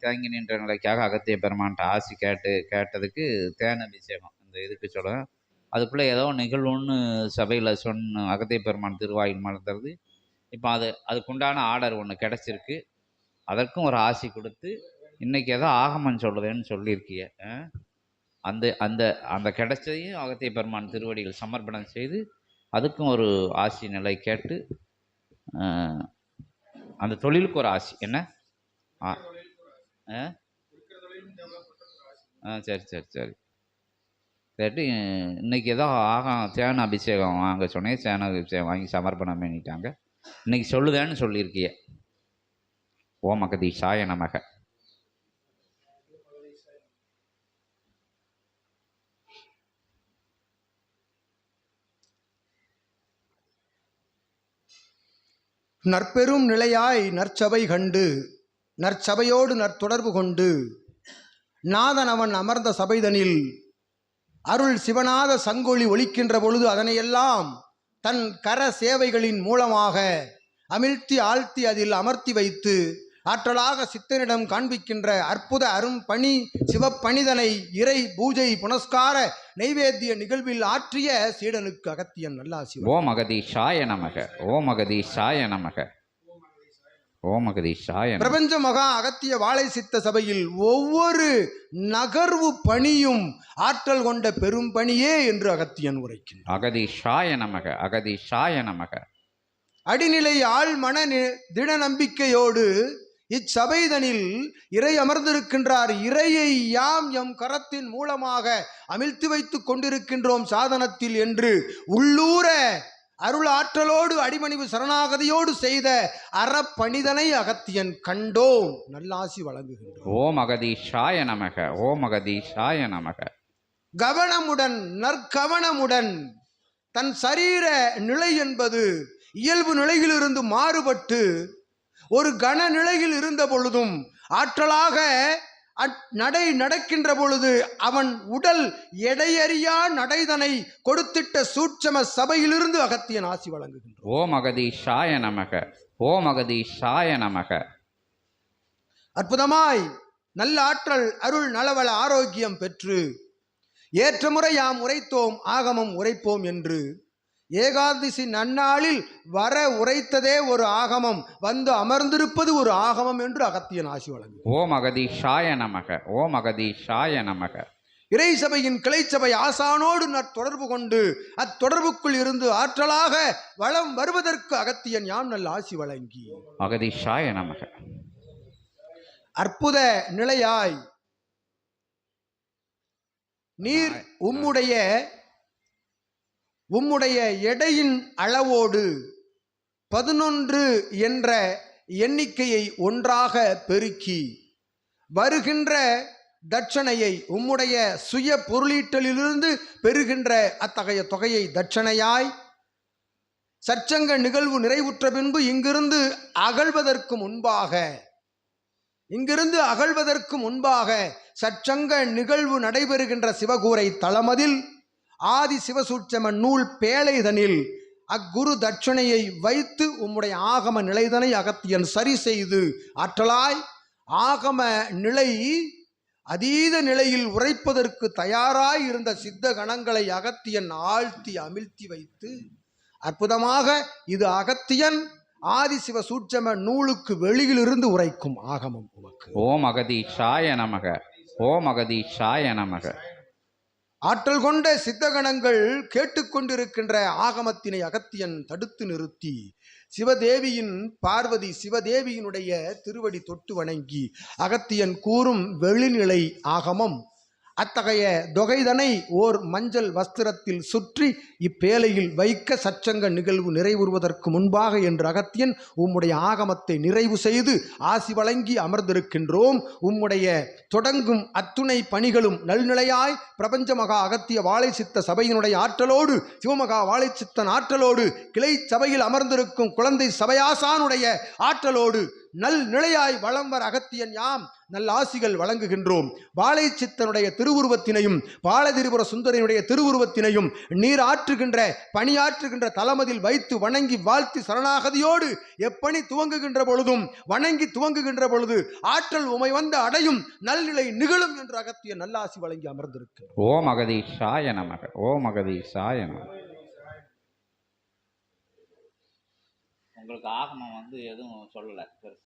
தேங்கி நின்ற நிலைக்காக அகத்திய பெருமான்ட்ட ஆசி கேட்டு கேட்டதுக்கு தேன் அபிஷேகம் இந்த இதுக்கு சொல்லுவேன் அதுக்குள்ளே ஏதோ நிகழ்வுன்னு சபையில் சொன்ன அகத்திய பெருமான் திருவாயில் மலர்ந்தது. இப்போ அது அதுக்குண்டான ஆர்டர் ஒன்று கிடச்சிருக்கு. அதற்கும் ஒரு ஆசி கொடுத்து இன்றைக்கி ஏதோ ஆகமன் சொல்லுதேன்னு சொல்லியிருக்கிய ஆ? அந்த அந்த அந்த கிடைச்சதையும் அகத்திய பெருமான் திருவடிகள் சமர்ப்பணம் செய்து அதுக்கும் ஒரு ஆசி நிலை கேட்டு அந்த தொழிலுக்கு ஒரு ஆசி. என்ன? ஆ? சரி சரி சரி. கேட்டு இன்னைக்கு ஏதோ ஆகம் சேன அபிஷேகம் வாங்க சொன்னேன் சேன அபிஷேகம் வாங்கி சமர்ப்பணம் பண்ணிட்டாங்க. இன்னைக்கு சொல்லுதேன்னு சொல்லியிருக்கிய. ஓ மகதீஷாய நமக. நற்பெரும் நிலையாய் நற்சபை கண்டு நற்சபையோடு நற்தொடர்பு கொண்டு நாதன் அவன் அமர்ந்த சபைதனில் அருள் சிவநாத சங்கொலி ஒலிக்கின்ற பொழுது அதனையெல்லாம் தன் கர சேவைகளின் மூலமாக அமிழ்த்தி ஆழ்த்தி அதில் அமர்த்தி வைத்து ஆற்றலாக சித்தனிடம் காண்பிக்கின்ற அற்புத அரும் பணி சிவப்பணிதனை இறை பூஜை புனஸ்கார நைவேத்திய நிகழ்வில் ஆற்றிய சீடனுக்கு அகத்தியன் நல்லாசி ஓ சாய நமக ஓ சாய நமக. ஓ மகதீஷாய நமக பிரபஞ்ச மகா அகத்திய வாழை சித்த சபையில் ஒவ்வொரு நகர்வு பணியும் ஆற்றல் கொண்ட பெரும் பணியே என்று அகத்தியன் உரைக்கின்றார் அகதீஷாய நமக அகதீஷாய நமக. அடிநிலை ஆள் மன நி- திட நம்பிக்கையோடு இச்சபைதனில் இறை அமர்ந்திருக்கின்றார். இறையை யாம் எம் கரத்தின் மூலமாக அமிழ்த்தி வைத்துக் கொண்டிருக்கின்றோம் சாதனத்தில் என்று உள்ளூர அருள் ஆற்றலோடு அடிமணிவு சரணாகதியோடு செய்த அறப்பணிதனை அகத்தியன் கண்டோம். நல்லாசி வழங்குகின்றோம். ஓ மகதீஷாய நமக ஓ மகதீஷாய நமக. கவனமுடன் நற்கவனமுடன் தன் சரீர நிலை என்பது இயல்பு நிலையிலிருந்து மாறுபட்டு ஒரு கன நிலையில் இருந்த பொழுதும் ஆற்றலாக நடை நடக்கின்ற பொழுது அவன் உடல் எடையறியா நடைதனை கொடுத்திட்ட சூட்சம சபையிலிருந்து அகத்தியன் ஆசி வழங்குகின்றோம் ஓ மகதீஷாய நமக ஓ மகதீஷாய நமக. அற்புதமாய் நல்ல ஆற்றல் அருள் நலவள ஆரோக்கியம் பெற்று ஏற்ற முறை யாம் உரைத்தோம் ஆகமம் உரைப்போம் என்று ஏகாதசி நன்னாளில் வர உரைத்ததே ஒரு ஆகமம். வந்து அமர்ந்திருப்பது ஒரு ஆகமம் என்று அகத்தியன் ஆசி வழங்கு. ஓ மகதீஷாய நமக ஓ மகதீஷாய நமக. இறை சபையின் கிளைச்சபை ஆசானோடு நற்தொடர்பு கொண்டு அத்தொடர்புக்குள் இருந்து ஆற்றலாக வளம் வருவதற்கு அகத்தியன் யாம் நல்ல ஆசி வழங்கி. மகதீஷாய நமக. அற்புத நிலையாய் நீர் உம்முடைய உம்முடைய எடையின் அளவோடு பதினொன்று என்ற எண்ணிக்கையை ஒன்றாக பெருக்கி வருகின்ற தட்சணையை உம்முடைய சுய பொருளீட்டலிலிருந்து பெறுகின்ற அத்தகைய தொகையை தட்சணையாய் சற்சங்க நிகழ்வு நிறைவுற்ற பின்பு இங்கிருந்து அகழ்வதற்கு முன்பாக இங்கிருந்து அகழ்வதற்கு முன்பாக சற்சங்க நிகழ்வு நடைபெறுகின்ற சிவகூரை தளமதில் ஆதி சிவசூட்சம நூல் பேழைதனில் அக்குரு தட்சணையை வைத்து உம்முடைய ஆகம நிலைதனை அகத்தியன் சரி செய்து ஆற்றலாய் ஆகம நிலை அதீத நிலையில் உரைப்பதற்கு தயாராய் இருந்த சித்த கணங்களை அகத்தியன் ஆழ்த்தி அமிழ்த்தி வைத்து அற்புதமாக இது அகத்தியன் ஆதிசிவ சூட்சம நூலுக்கு வெளியிலிருந்து உரைக்கும் ஆகமம் உமக்கு. ஓ மகதீஷாய நமக. ஓ சாய நமக. ஆற்றல் கொண்ட சித்தகணங்கள் கேட்டுக்கொண்டிருக்கின்ற ஆகமத்தினை அகத்தியன் தடுத்து நிறுத்தி சிவதேவியின் பார்வதி சிவதேவியினுடைய திருவடி தொட்டு வணங்கி அகத்தியன் கூறும் வெளிநிலை ஆகமம் அத்தகைய தொகைதனை ஓர் மஞ்சள் வஸ்திரத்தில் சுற்றி இப்பேலையில் வைக்க சச்சங்க நிகழ்வு நிறைவுறுவதற்கு முன்பாக என்று அகத்தியன் உம்முடைய ஆகமத்தை நிறைவு செய்து ஆசி வழங்கி அமர்ந்திருக்கின்றோம். உம்முடைய தொடங்கும் அத்துணை பணிகளும் நல்நிலையாய் பிரபஞ்ச மகா அகத்திய வாழை சித்த சபையினுடைய ஆற்றலோடு சிவமகா வாழை சித்தன் ஆற்றலோடு கிளை சபையில் அமர்ந்திருக்கும் குழந்தை சபையாசானுடைய ஆற்றலோடு நல் நிலையாய் வளம் வர அகத்தியன் யாம். நல்ல ஆசிகள் வழங்குகின்றோம். வாழை சித்தனுடைய திருவுருவத்தினையும் பாலதிரிபுர சுந்தரனுடைய திருவுருவத்தினையும் நீர் ஆற்றுகின்ற பணியாற்றுகின்ற தலமதில் வைத்து வணங்கி வாழ்த்தி சரணாகதியோடு எப்பணி துவங்குகின்ற பொழுதும் வணங்கி துவங்குகின்ற பொழுது ஆற்றல் உமை வந்து அடையும் நல்நிலை நிகழும் என்று அகத்திய நல்லாசி வழங்கி அமர்ந்திருக்கு ஓம் அகதீஷாய நமக. ஓம் அகதீஷாய நமக. உங்களுக்கு ஆகமம் வந்து எதுவும் சொல்லலை.